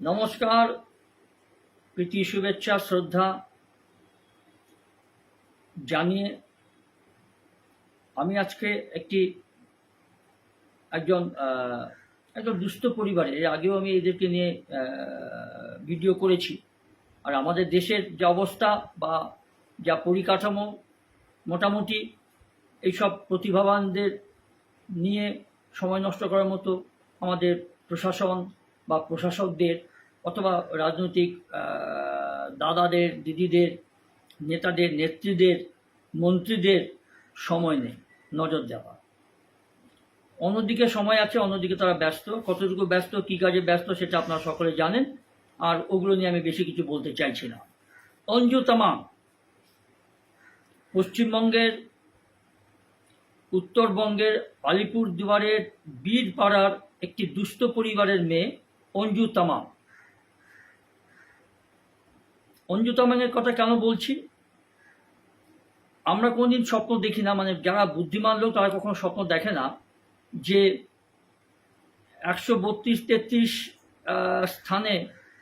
নমস্কার, প্রীতি, শুভেচ্ছা, শ্রদ্ধা। জানিয়ে আমি আজকে একটি একজন একজন দুস্থ পরিবারে, এর আগেও আমি এদেরকে নিয়ে ভিডিও করেছি। আর আমাদের দেশের যে অবস্থা বা যা পরিকাঠামো মোটামুটি, এইসব প্রতিভাবানদের নিয়ে সময় নষ্ট করার মতো আমাদের প্রশাসন বা প্রশাসকদের অথবা রাজনৈতিক দাদাদের, দিদিদের, নেতাদের, নেত্রীদের, মন্ত্রীদের সময় নেই, নজর দেওয়া। অন্যদিকে সময় আছে, অন্যদিকে তারা ব্যস্ত। কতটুকু ব্যস্ত, কি কাজে ব্যস্ত সেটা আপনারা সকলে জানেন, আর ওগুলো নিয়ে আমি বেশি কিছু বলতে চাইছি না। অঞ্জু তামাং পশ্চিমবঙ্গের, উত্তরবঙ্গের আলিপুর দুয়ারের বীরপাড়ার একটি দুস্থ পরিবারের মেয়ে অঞ্জু তামাং অঞ্জু তামাংয়ের কথা কেন বলছি? আমরা কোনোদিন স্বপ্ন দেখি না মানে যারা বুদ্ধিমান লোক তারা কখনো স্বপ্ন দেখে না যে একশো বত্রিশ, তেত্রিশ স্থানে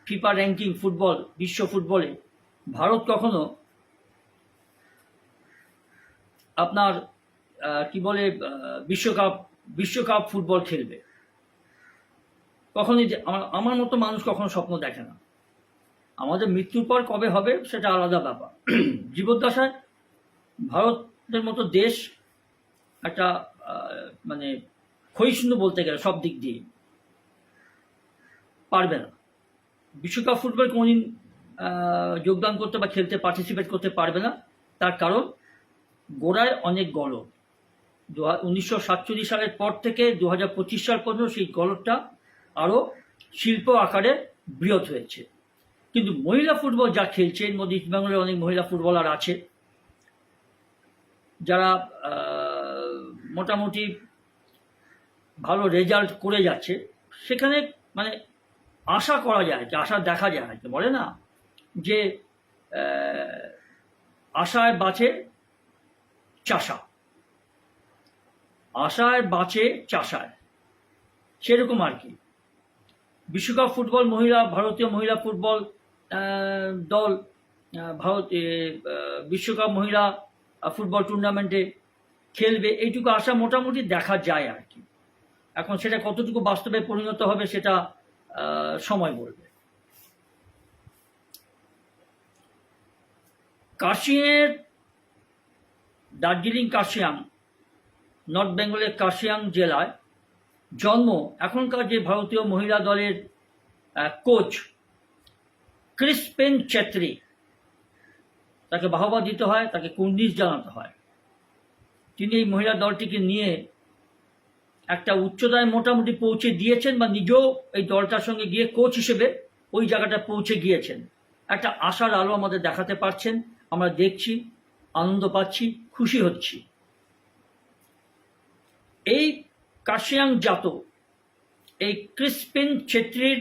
ফিফা র্যাঙ্কিং ফুটবল, বিশ্ব ফুটবলে ভারত কখনো আপনার কি বলে বিশ্বকাপ বিশ্বকাপ ফুটবল খেলবে। কখনই আমার মতো মানুষ কখনো স্বপ্ন দেখে না। আমাদের মৃত্যুর পর কবে হবে সেটা আলাদা ব্যাপার। জীবদ্দশায় ভারতের মতো দেশ একটা মানে ক্ষয়িষ্ণু বলতে গেলে সব দিক দিয়ে পারবে না। বিশ্বকাপ ফুটবল কোনোদিন যোগদান করতে বা খেলতে পার্টিসিপেট করতে পারবে না। তার কারণ গোড়ায় অনেক গলদ। দু উনিশশো সাতচল্লিশ সালের পর থেকে দু হাজার পঁচিশ সাল পর্যন্ত সেই গলদটা আরও শিল্প আকারে বৃহৎ হয়েছে। কিন্তু মহিলা ফুটবল যা খেলছে এর মধ্যে ইস্টবেঙ্গলের অনেক মহিলা ফুটবলার আছে, যারা মোটামুটি ভালো রেজাল্ট করে যাচ্ছে। সেখানে মানে আশা করা যায় যে আশা দেখা যায় আর কি বলে না, যে আশায় বাঁচে চাষা। আশায় বাঁচে চাষায় সেরকম আর কি। বিশ্বকাপ ফুটবল মহিলা, ভারতীয় মহিলা ফুটবল দল ভারত বিশ্বকাপ মহিলা ফুটবল টুর্নামেন্টে খেলবে, এইটুকু আশা মোটামুটি দেখা যায় আর কি। এখন সেটা কতটুকু বাস্তবে পরিণত হবে সেটা সময় বলবে। কাশিয়ের, দার্জিলিং, কাশিয়াং, নর্থ বেঙ্গলের কাশিয়াং জেলায় জন্ম, এখনকার যে ভারতীয় মহিলা দলের কোচ ক্রিসপেন ছেত্রী। তাকে বাহবা দিতে হয়, তাকে কুর্নিশ জানাতে হয়। তিনি এই মহিলা দলটিকে নিয়ে একটা উচ্চতায় মোটামুটি পৌঁছে দিয়েছেন বা নিজেও এই দলটার সঙ্গে গিয়ে কোচ হিসেবে ওই জায়গাটা পৌঁছে গিয়েছেন। একটা আশার আলো আমাদের দেখাতে পারছেন। আমরা দেখছি, আনন্দ পাচ্ছি, খুশি হচ্ছি। এই কাশিয়াং জাত, এই ক্রিসপিন ছেত্রীর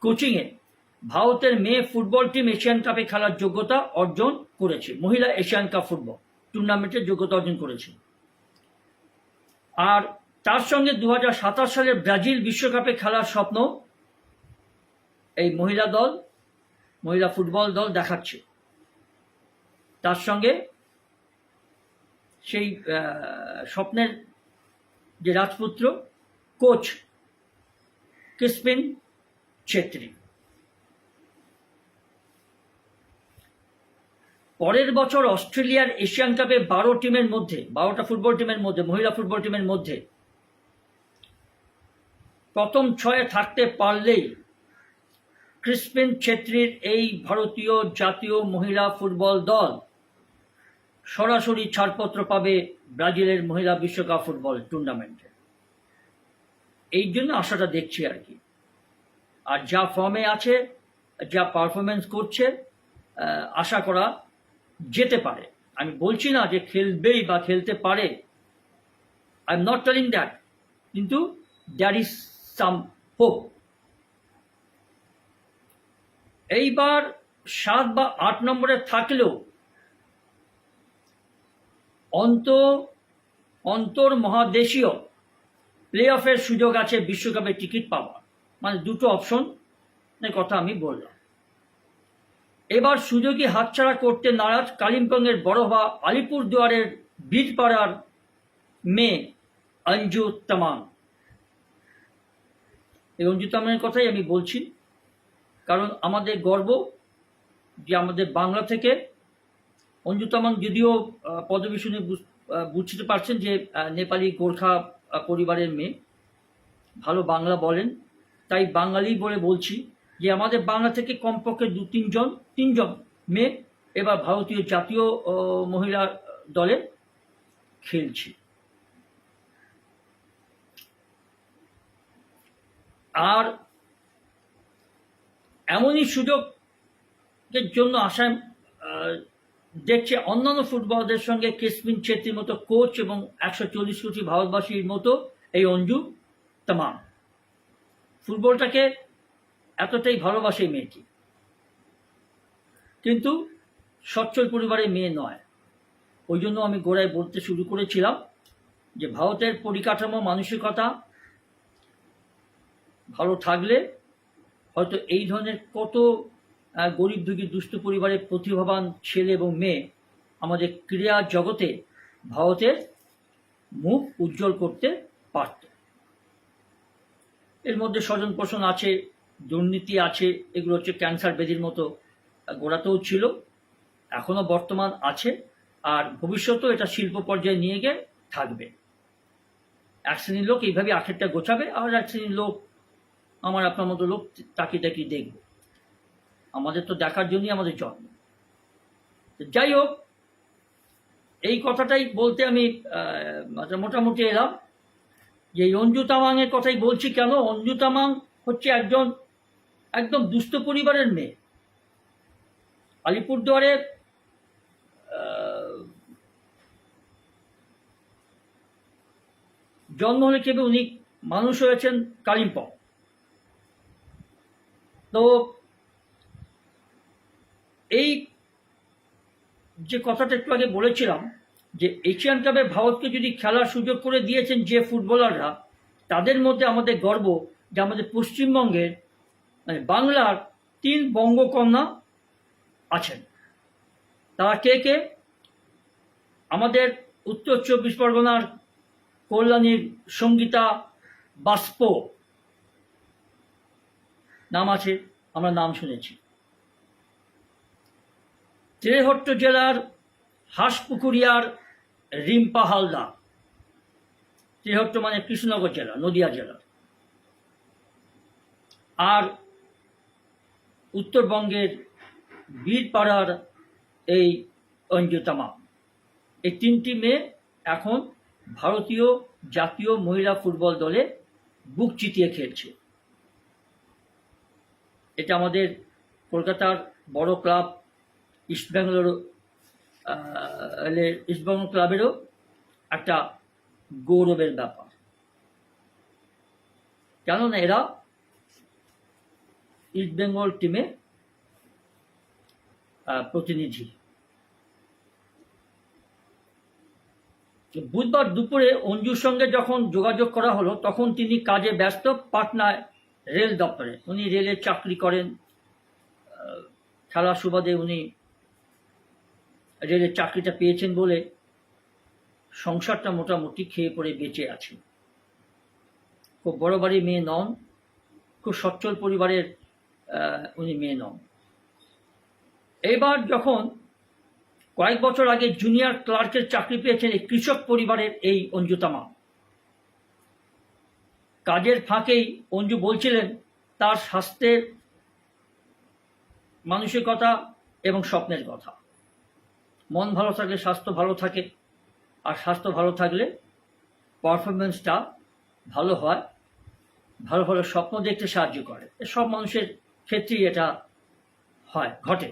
কোচিংয়ে ভারতের মেয়ে ফুটবল টিম এশিয়ান কাপে খেলার যোগ্যতা অর্জন করেছে। মহিলা এশিয়ান কাপ ফুটবল টুর্নামেন্টের যোগ্যতা অর্জন করেছে। আর তার সঙ্গে দু সালের ব্রাজিল বিশ্বকাপে খেলার স্বপ্ন এই মহিলা দল, মহিলা ফুটবল দল দেখাচ্ছে। তার সঙ্গে সেই স্বপ্নের যে রাজপুত্র, কোচ, ক্রিসপিন ছেত্রী। পরের বছর অস্ট্রেলিয়ার এশিয়ান কাপে বারো টিমের মধ্যে, বারোটা ফুটবল টিমের মধ্যে, মহিলা ফুটবল টিমের মধ্যে প্রথম ছয়ে থাকতে পারলেই ক্রিসপিন ছেত্রীর এই ভারতীয় জাতীয় মহিলা ফুটবল দল সরাসরি ছাড়পত্র পাবে ব্রাজিলের মহিলা বিশ্বকাপ ফুটবল টুর্নামেন্টে। এই জন্য আশাটা দেখছি আর কি। আর যা ফর্মে আছে, যা পারফরমেন্স করছে আশা করা যেতে পারে। আমি বলছি না যে খেলবেই বা খেলতে পারে। I am not telling that কিন্তু দ্যার ইজ সাম হোপ এইবার সাত বা আট নম্বরে থাকলেও অন্ত অন্তর মহাদেশীয় প্লে অফের সুযোগ আছে বিশ্বকাপে টিকিট পাওয়া মানে দুটো অপশন কথা আমি বললাম। এবার সুযোগী হাতছাড়া করতে নারাজ কালিম্পংয়ের বড়ভা আলিপুরদুয়ারের বীরপাড়ার মেয়ে অঞ্জু তামাং এই অঞ্জু তামাংয়ের কথাই আমি বলছি, কারণ আমাদের গর্ব যে আমাদের বাংলা থেকে অঞ্জু তামাং যদিও পদবী শুনে বুঝ- বুঝতে পারছেন যে নেপালি গোর্খা পরিবারের মেয়ে, ভালো বাংলা বলেন, তাই বাঙালি বলে বলছি যে আমাদের বাংলা থেকে কমপক্ষে দু তিনজন তিনজন মেয়ে এবার ভারতীয় জাতীয় মহিলা দলে খেলছে। আর এমনই সুযোগের জন্য আহ, দেখছে অন্যান্য ফুটবলারদের সঙ্গে কেসমিন ছেত্রীর মতো কোচ এবং একশো চল্লিশ কোটি ভারতবাসীর মতো এই অঞ্জু তামাম। ফুটবলটাকে এতটাই ভালোবাসে মেয়েটি। কিন্তু সচ্ছল পরিবারের মেয়ে নয়। ওই জন্য আমি গোড়ায় বলতে শুরু করেছিলাম যে ভারতের পরিকাঠামো, মানসিকতা ভালো থাকলে হয়তো এই ধরনের কত গরিব দুঃখী দুস্থ পরিবারের প্রতিভাবান ছেলে এবং মেয়ে আমাদের ক্রীড়া জগতে ভারতের মুখ উজ্জ্বল করতে পারত। এর মধ্যে স্বজন পোষণ আছে দুর্নীতি আছে, এগুলো হচ্ছে ক্যান্সার ব্যাধির মতো গোড়াতেও ছিল, এখনও বর্তমান আছে, আর ভবিষ্যতেও এটা শিল্প পর্যায়ে নিয়ে গিয়ে থাকবে। এক শ্রেণির লোক এইভাবে আখেরটা গোছাবে, আর এক শ্রেণির লোক, আমার আপনার মতো লোক তাকিয়ে তাকিয়ে দেখবে। আমাদের তো দেখার জন্যই আমাদের জন্ম। যাই হোক, এই কথাটাই বলতে আমি মোটামুটি এলাম। যে অঞ্জু তামাংয়ের কথাই বলছি কেন? অঞ্জু তামাং হচ্ছে একজন একদম দুস্থ পরিবারের মেয়ে। আলিপুরদুয়ারে জন্ম হলে কেবে উনি মানুষ হয়েছেন কালিম্পং। তো এই যে কথাটা একটু আগে বলেছিলাম, যে এশিয়ান কাপে ভারতকে যদি খেলার সুযোগ করে দিয়েছেন যে ফুটবলাররা, তাদের মধ্যে আমাদের গর্ব যে আমাদের পশ্চিমবঙ্গের মানে বাংলার তিন বঙ্গকন্যা আছেন। তারা কে কে? আমাদের উত্তর চব্বিশ পরগনার কল্যাণীর সঙ্গীতা বাষ্প। নাম আছে, আমরা নাম শুনেছি। তেহট্ট জেলার হাঁসপুকুরিয়ার রিম্পা হালদার তেহট্ট মানে কৃষ্ণনগর জেলা, নদিয়া জেলা আর উত্তরবঙ্গের বীরপাড়ার এই অঞ্জুতামা। এই তিনটি মেয়ে এখন ভারতীয় জাতীয় মহিলা ফুটবল দলে বুক চিতিয়ে খেলছে। এটা আমাদের কলকাতার বড় ক্লাব ইস্টবেঙ্গলের ইস্টবেঙ্গল ক্লাবেরও একটা গৌরবের ব্যাপার। কেননা এরা ইস্টবেঙ্গল টিমে আহ, প্রতিনিধি। বুধবার দুপুরে অঞ্জুর সঙ্গে যখন যোগাযোগ করা হলো তখন তিনি কাজে ব্যস্ত পাটনায় রেল দপ্তরে। উনি রেলের চাকরি করেন খেলার সুবাদে উনি রেলের চাকরিটা পেয়েছেন বলে সংসারটা মোটামুটি খেয়ে পড়ে বেঁচে আছে খুব বড় বাড়ি মেয়ে নন খুব সচ্ছল পরিবারের উনি মেয়ে নন। এবার যখন কয়েক বছর আগে জুনিয়র ক্লার্কের চাকরি পেয়েছেন এই কৃষক পরিবারের এই অঞ্জুতামা। কাজের ফাঁকেই অঞ্জু বলছিলেন, তার স্বাস্থ্যের মানসিকতা এবং স্বপ্নের কথা। মন ভালো থাকলে স্বাস্থ্য ভালো থাকে, আর স্বাস্থ্য ভালো থাকলে পারফরমেন্সটা ভালো হয়, ভালো ভালো স্বপ্ন দেখতে সাহায্য করে। এ সব মানুষের ক্ষেত্রেই এটা হয়, ঘটে।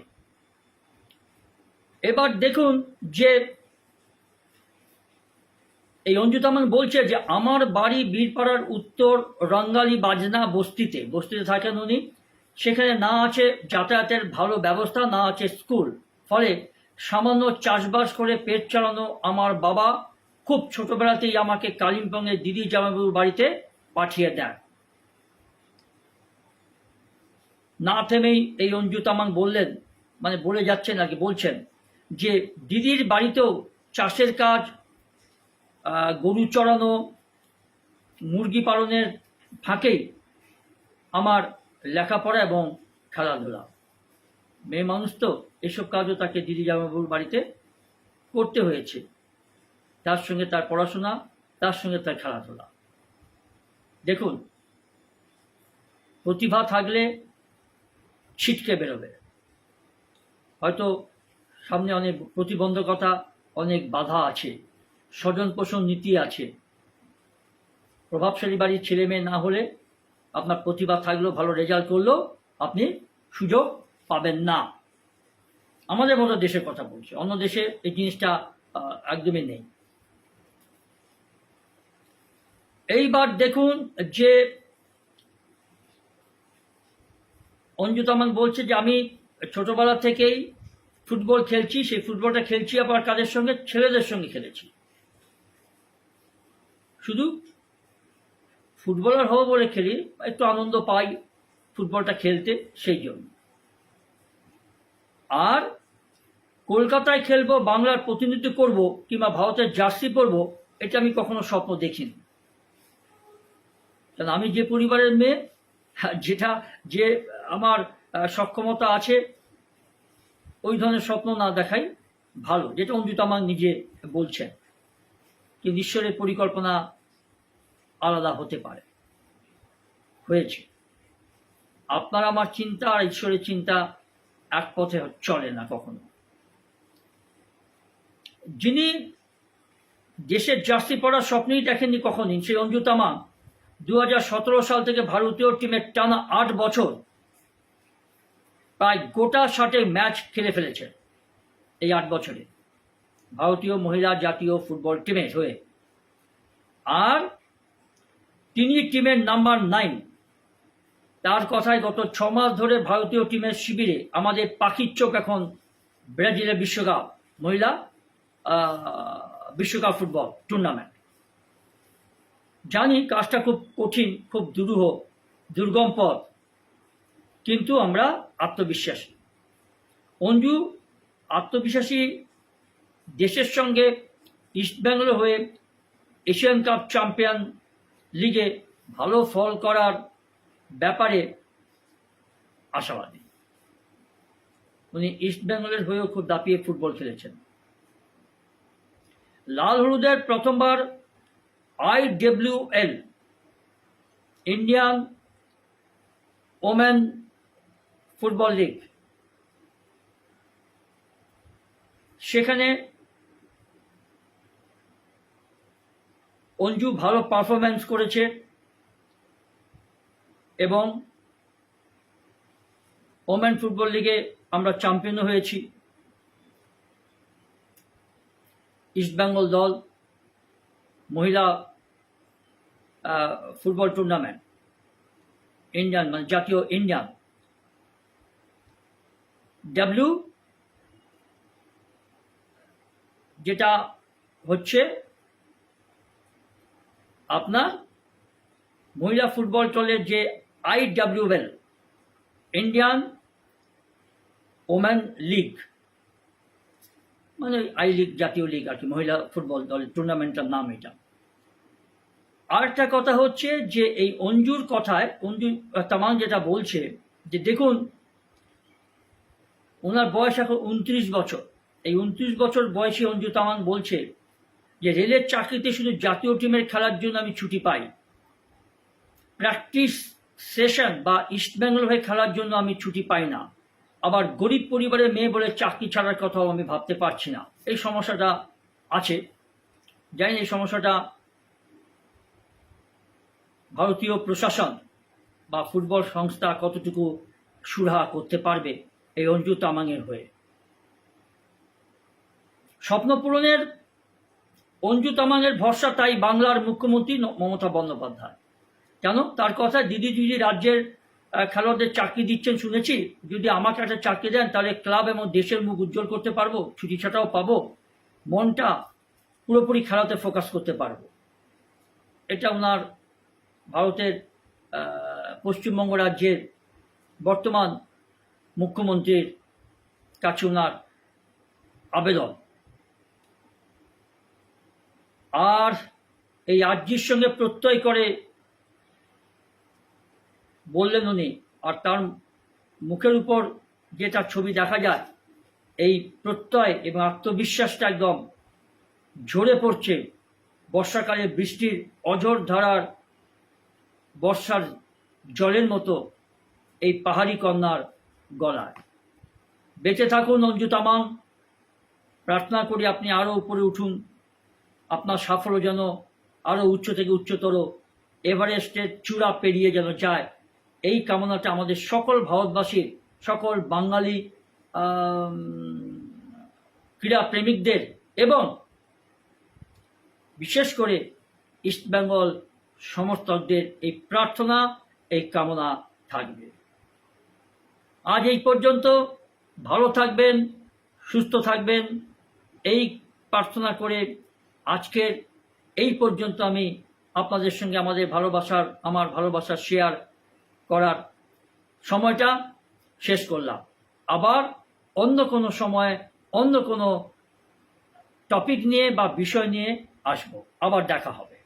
এবার দেখুন যে এই অঞ্জু তামান বলছে যে, আমার বাড়ি বীরপাড়ার উত্তর রঙ্গালি বাজনা বস্তিতে। বস্তিতে থাকেন উনি। সেখানে না আছে যাতায়াতের ভালো ব্যবস্থা, না আছে স্কুল। ফলে সামান্য চাষবাস করে পেট চালানো আমার বাবা খুব ছোটবেলাতেই আমাকে কালিম্পংয়ের দিদি জামাইবাবুর বাড়িতে পাঠিয়ে দেন। না থেমেই এই অঞ্জু তামাং বললেন মানে বলে যাচ্ছেন আর কি, বলছেন যে দিদির বাড়িতেও চাষের কাজ গরু চড়ানো, মুরগি পালনের ফাঁকেই আমার লেখাপড়া এবং খেলাধুলা। মেয়ে মানুষ তো এসব কাজও তাকে দিদি জামাইবাবুর বাড়িতে করতে হয়েছে। তার সঙ্গে তার পড়াশোনা, তার সঙ্গে তার খেলাধুলা। দেখুন, প্রতিভা থাকলে ছিটকে বেরোবে। হয়তো সামনে অনেক প্রতিবন্ধকতা, অনেক বাধা আছে স্বজন পোষণ নীতি আছে। প্রভাবশালী বাড়ির ছেলে মেয়ে না হলে আপনার প্রতিভা থাকলেও, ভালো রেজাল্ট করলেও আপনি সুযোগ পাবেন না। আমাদের মতো দেশের কথা বলছি, অন্য দেশে এই জিনিসটা একদমই নেই। এইবার দেখুন যে অঞ্জু তামান বলছে যে আমি ছোটবেলা থেকেই ফুটবল খেলছি, সেই ফুটবলটা খেলছি, আবার কাদের সঙ্গে? ছেলেদের সঙ্গে খেলেছি। শুধু ফুটবলার হব বলে খেলি, একটু আনন্দ পাই ফুটবলটা খেলতে, সেই জন্য। আর কলকাতায় খেলব, বাংলার প্রতিনিধিত্ব করব, কিংবা ভারতের জার্সি পরবো, এটা আমি কখনো স্বপ্ন দেখিনি। কারণ আমি যে পরিবারের মেয়ে যেটা যে আমার সক্ষমতা আছে, ওই ধরনের স্বপ্ন না দেখাই ভালো, যেটা অঞ্জুত আমার নিজে বলছেন কিন্তু ঈশ্বরের পরিকল্পনা আলাদা হতে পারে। হয়েছে। আপনার আমার চিন্তা আর ঈশ্বরের চিন্তা এক পথে চলে না কখনো। যিনি দেশের জার্সি পড়ার স্বপ্নই দেখেননি কখনই, সেই অঞ্জু তামা দু হাজার সতেরো সাল থেকে ভারতীয় টিমের টানা আট বছর প্রায় গোটা ষাটে ম্যাচ খেলে ফেলেছেন এই আট বছরে। ভারতীয় মহিলা জাতীয় ফুটবল টিমের হয়ে। আর তিনি টিমের নাম্বার নাইন। তার কথায় গত ছ মাস ধরে ভারতীয় টিমের শিবিরে আমাদের পাখির চোখ এখন ব্রাজিলের বিশ্বকাপ মহিলা বিশ্বকাপ ফুটবল টুর্নামেন্ট জানি কাজটা খুব কঠিন, খুব দুরূহ, দুর্গম পথ, কিন্তু আমরা আত্মবিশ্বাসী। অঞ্জু আত্মবিশ্বাসী দেশের সঙ্গে ইস্টবেঙ্গল হয়ে এশিয়ান কাপ চ্যাম্পিয়ন লিগে ভালো ফল করার ব্যাপারে আশাবাদী। উনি ইস্টবেঙ্গলের হয়েও খুব দাপিয়ে ফুটবল খেলেছেন। লাল হলুদের প্রথমবার IWL Indian women football league সেখানে অঞ্জু ভালো পারফরম্যান্স করেছে এবং ওমেন ফুটবল লিগে আমরা চ্যাম্পিয়নও হয়েছি। ইস্টবেঙ্গল দল, মহিলা ফুটবল টুর্নামেন্ট ইন্ডিয়ান মানে জাতীয় ইন্ডিয়ান ডাব্লিউ যেটা হচ্ছে আপনার মহিলা ফুটবল দলের যে I IWL Indian women league মানে আই লিগ জাতীয় লিগ আর কি, মহিলা ফুটবল দলের টুর্নামেন্টের নাম এটা। আরেকটা কথা হচ্ছে যে এই অঞ্জুর কথায় অঞ্জু তামাং যেটা বলছে, যে দেখুন, ওনার বয়স এখন উনত্রিশ বছর। এই উনত্রিশ বছর বয়সী অঞ্জু তামাং বলছে যে রেলের চাকরিতে শুধু জাতীয় টিমের খেলার জন্য আমি ছুটি পাই। প্র্যাকটিস সেশন বা ইস্টবেঙ্গল হয়ে খেলার জন্য আমি ছুটি পাই না। আবার গরিব পরিবারের মেয়ে বলে চাকরি ছাড়ার কথাও আমি ভাবতে পারছি না। এই সমস্যাটা আছে। জানি এই সমস্যাটা ভারতীয় প্রশাসন বা ফুটবল সংস্থা কতটুকু সুরাহা করতে পারবে এই অঞ্জু তামাংয়ের হয়ে। স্বপ্ন পূরণের অঞ্জু তামাংয়ের ভরসা তাই বাংলার মুখ্যমন্ত্রী মমতা বন্দ্যোপাধ্যায়। কেন? তার কথা দিদি দিদি রাজ্যের খেলোয়াড়দের চাকরি দিচ্ছেন শুনেছি। যদি আমাকে একটা চাকরি দেন, তাহলে ক্লাব এবং দেশের মুখ উজ্জ্বল করতে পারব, ছুটি ছাটাও পাবো, মনটা পুরোপুরি খেলাতে ফোকাস করতে পারব। এটা ওনার ভারতের পশ্চিমবঙ্গ রাজ্যের বর্তমান মুখ্যমন্ত্রীর কাছে ওনার আবেদন। আর এই আর্জির সঙ্গে প্রত্যয় করে বললেন উনি, আর তার মুখের উপর যে তার ছবি দেখা যায়, এই প্রত্যয় এবং আত্মবিশ্বাসটা একদম ঝরে পড়ছে। বর্ষাকালে বৃষ্টির অঝোর ধারার বর্ষার জলের মতো এই পাহাড়ি কন্যার গলায়। বেঁচে থাকুন অঞ্জু তামাং। প্রার্থনা করি আপনি আরও উপরে উঠুন। আপনার সাফল্য যেন আরও উচ্চ থেকে উচ্চতর এভারেস্টের চূড়া পেরিয়ে যেন যায়। এই কামনাটা আমাদের সকল ভারতবাসীর, সকল বাঙালি ক্রীড়া প্রেমিকদের এবং বিশেষ করে ইস্টবেঙ্গল সমর্থকদের এই প্রার্থনা, এই কামনা থাকবে। আজ এই পর্যন্ত ভালো থাকবেন, সুস্থ থাকবেন। এই প্রার্থনা করে আজকের এই পর্যন্ত আমি আপনাদের সঙ্গে আমাদের ভালোবাসার, আমার ভালোবাসার শেয়ার করার সময়টা শেষ করলাম। আবার অন্য কোনো সময়, অন্য কোনো টপিক নিয়ে বা বিষয় নিয়ে আসব। আবার দেখা হবে।